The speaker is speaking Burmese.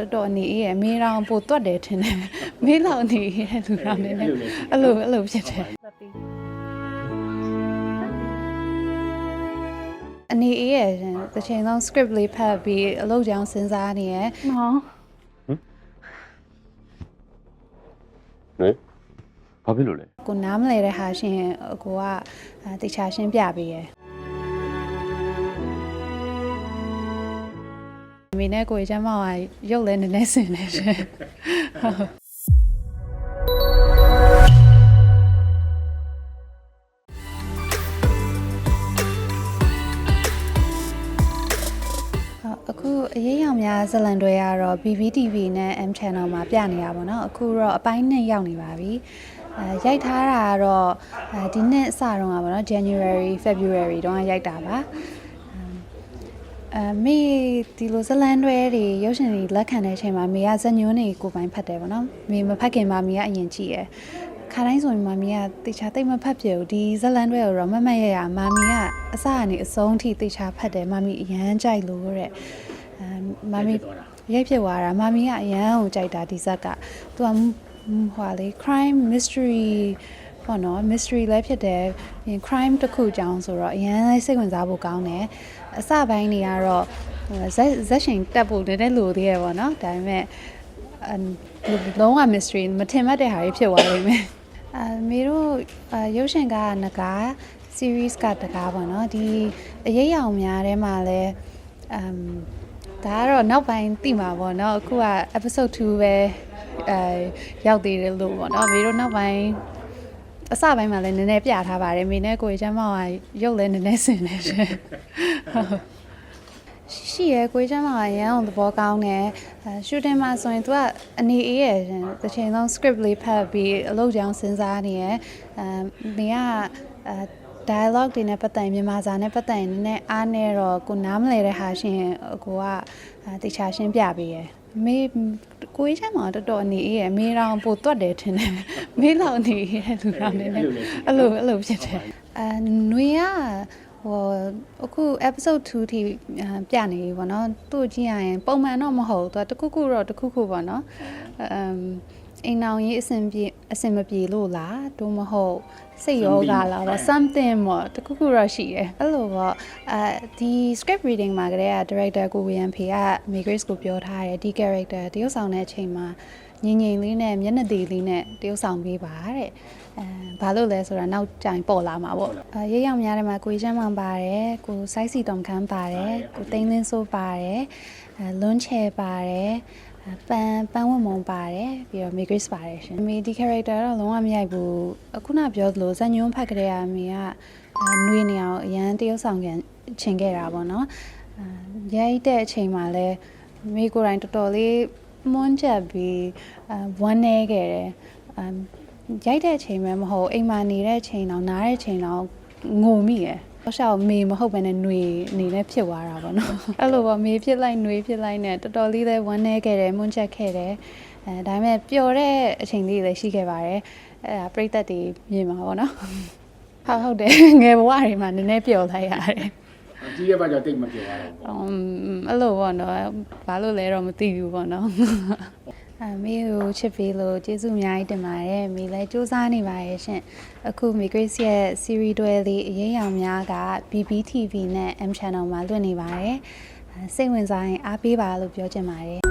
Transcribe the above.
တော်တော်အနေအေးရမေးတော့ပိုတွတ်တယ်ထင်တယ်မေးလောက်နေရတဲ့လူတော်နေနေအဲ့လိုအဲ့လိုဖြစ်တယ်အနေအေးရရှင်တစ်ချိန်လုံး script လေးဖတ်ပြီးအလုပ်ကြောင်းစဉ်းစားနေရဟောဟင်ဘာဖြစ်လို့လဲကိုနားမလဲတဲ့ဟာရှင်အကိုကအဲတေချာရှင်းပြပေးရယ် မိနဲ့ကိုကျမကရုပ်လဲနည်းနည်းစင်နေရှင်ဟုတ်ဟုတ်အခုအရေးရောင်များဇလန်တွေကတော့ BBTV နဲ့ M Channel မှာပြနေတာပေါ့နော်အခုတော့အပိုင်းနဲ့ရောက်နေပါပြီအဲရိုက်ထားတာကတော့အဲဒီနှစ်အစတုန်းကပေါ့နော် January February တုန်းကရိုက်တာပါ အဲမေဒီလိုဇလန်တွေတွေရုပ်ရှင်တွေလက်ခံတဲ့အချိန်မှာမေကဇညွန်းတွေကိုယ်ပိုင်ဖတ်တယ်ပေါ့နော်မေမဖတ်ခင်မှာမေကအရင်ကြည့်ရယ်ခါတိုင်းဆိုရင်မမီးကတေချာတိတ်မဖတ်ပြဘူးဒီဇလန်တွေကိုတော့မမတ်ရရမမီးကအစကနေအဆုံးထိတေချာဖတ်တယ်မမီးအရန်ကြိုက်လို့တဲ့အဲမမီးရိုက်ဖြစ်သွားတာမမီးကအရန်ကိုကြိုက်တာဒီဇက်ကသူကဟွာလေ crime mystery ပေါ့နော် mystery လည်းဖြစ်တယ်ပြီးရင် crime တစ်ခုကြောင်းဆိုတော့အရန်စိတ်ဝင်စားဖို့ကောင်းတယ်အစပိုင်းတွေကတော့ဟိုဇက်ဇက်ရှင်တက်ဖို့နည်းနည်းလိုသေးရပေါ့နော်ဒါပေမဲ့အမ်လုံးဝ mystery မထင်မှတ်တဲ့ဟာတွေဖြစ်သွားလိမ့်မယ်အမေတို့အာရုပ်ရှင်ကငကား series ကတကားပေါ့နော်ဒီအရေးရောင်များထဲမှာလဲအမ်ဒါကတော့နောက်ပိုင်းသိမှာပေါ့နော်အခုက episode 2ပဲအဲရောက်သေးတယ်လို့ပေါ့နော်မေတို့နောက်ပိုင်း အစပိုင်းမှာလည်းနည်းနည်းပြထားပါတယ်မိနဲ့ကိုယ်ကျမ်းမောင်ကရုပ်လည်းနည်းနည်းစင်နေရှင်ဟုတ်ရှိရယ်ကိုယ်ကျမ်းမောင်ကရန်အောင်သဘောကောင်းတယ်အဲရှူတင်မှာဆိုရင် तू ကအနေအေးရယ်ရှင်တစ်ချိန်လုံး script လေးဖတ်ပြီးအလုပ်ကြောင်းစဉ်းစားနေရယ်အဲမိကအဲ dialogue တွေနဲ့ပတ်သက်ရင်မြန်မာစာနဲ့ပတ်သက်ရင်နည်းနည်းအားနေတော့ကိုနားမလဲတဲ့ဟာရှင်ကိုကအဲတေချာရှင်းပြပေးရယ်မေကိုကြီးချမ်းမှာတော်တော်အနေအေးရယ်မေတော့ပိုတွတ်တယ်ထင်တယ် မေလောက်အနေအေးတဲ့လူတော်နေနေအဲ့လိုအဲ့လိုဖြစ်တယ်အဲຫນွေကဟိုအခု episode 2ထိအာပြနေပြီပေါ့နော်သူ့ကြည့်ရရင်ပုံမှန်တော့မဟုတ်သူကတခုခုတော့တခုခုပေါ့နော်အမ်အိမ်အောင်ရေးအဆင်ပြေအဆင်မပြေလို့လားတို့မဟုတ်စိတ်ယောဂလားပေါ့ something ပေါ့တခုခုတော့ရှိတယ်အဲ့လိုပေါ့အဲဒီ script reading မှာကလေးက director ကိုဝီယန်ဖေက Migrace ကိုပြောထားတယ်ဒီ character တရုပ်ဆောင်တဲ့အချိန်မှာ ငြိမ်ငြိမ်လေးနဲ့မျက်နှာသေးလေးနဲ့တရုပ်ဆောင်ပေးပါတဲ့အဲဘာလို့လဲဆိုတာနောက်ကြိုင်ပေါ်လာမှာပေါ့အဲရေးရောင်များထဲမှာကိုကြီးချမ်းမှန်ပါတယ်ကိုစိုက်စီတုံခမ်းပါတယ်ကိုသိန်းလင်းစိုးပါတယ်အဲလွန်းချဲပါတယ်အဲပန်းပန်းဝတ်မုံပါတယ်ပြီးတော့ Migrace ပါတယ်ရှင်မေဒီ character တော့လုံးဝမရိုက်ဘူးအခုနပြောသလိုဇက်ညွန်းဖတ်ကြတဲ့အမေကအဲနှွေးနေအောင်အရန်တရုပ်ဆောင်ကန်ချင်ခဲ့တာပေါ့နော်အဲရိုက်တဲ့အချိန်မှာလဲမိကိုယ်တိုင်တော်တော်လေး မွန်းချက်ပြီးအဲဝမ်းနေခဲ့တယ်အမ်ရိုက်တဲ့အချိန်ပဲမဟုတ်အိမ်မှာနေတဲ့အချိန်တော့နားတဲ့အချိန်တော့ငိုမိရယ်တော့ရှောက်မေမဟုတ်ဘဲနဲ့ຫນွေအနေနဲ့ဖြစ်သွားတာပေါ့နော်အဲ့လိုပေါ့မေဖြစ်လိုက်ຫນွေဖြစ်လိုက်နဲ့တော်တော်လေးလဲဝမ်းနေခဲ့တယ်မွန်းချက်ခဲ့တယ်အဲဒါပေမဲ့ပျော်တဲ့အချိန်လေးလည်းရှိခဲ့ပါတယ်အဲ့ဒါပြိသက်တွေမြင်မှာပေါ့နော်ဟုတ်ဟုတ်တယ်ငယ်ဘဝတွေမှာနည်းနည်းပျော်လိုက်ရတယ် ကြီးရပါကြောင့်တိတ်မပြောရတော့ဘူးအမ်အဲ့လိုပေါ့နော်ဘာလို့လဲတော့မသိဘူးပေါ့နော်အမေကိုချစ်ပေးလို့ကျေးဇူးအများကြီးတင်ပါတယ်မိလည်းစူးစမ်းနေပါရဲ့ရှင်အခုမိ Grace ရဲ့ series တွဲလေးအရေးရောင်များက BBTV နဲ့ M Channel မှာလွှင့်နေပါတယ်အဲစိတ်ဝင်စားရင်အားပေးပါလို့ပြောချင်ပါတယ်